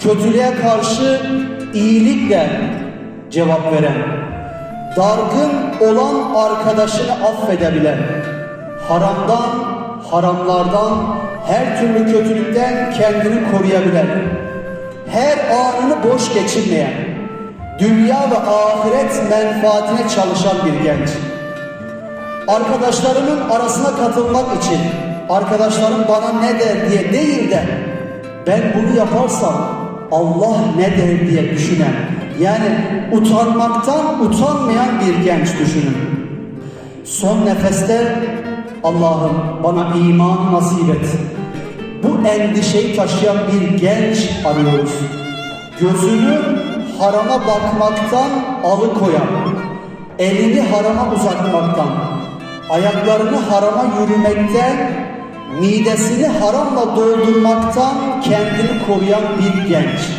kötülüğe karşı iyilikle cevap veren, dargın olan arkadaşını affedebilen, haramdan, haramlardan, her türlü kötülükten kendini koruyabilen, her anını boş geçirmeyen, dünya ve ahiret menfaatine çalışan bir genç. Arkadaşlarımın arasına katılmak için arkadaşlarım bana ne der diye değil de ben bunu yaparsam Allah ne der diye düşünen yani utanmaktan utanmayan bir genç düşünün. Son nefeste Allah'ım bana iman nasip et. Bu endişeyi taşıyan bir genç arıyoruz. Gözünü harama bakmaktan alıkoyan, elini harama uzatmaktan, ayaklarını harama yürümekten, midesini haramla doldurmaktan kendini koruyan bir genç.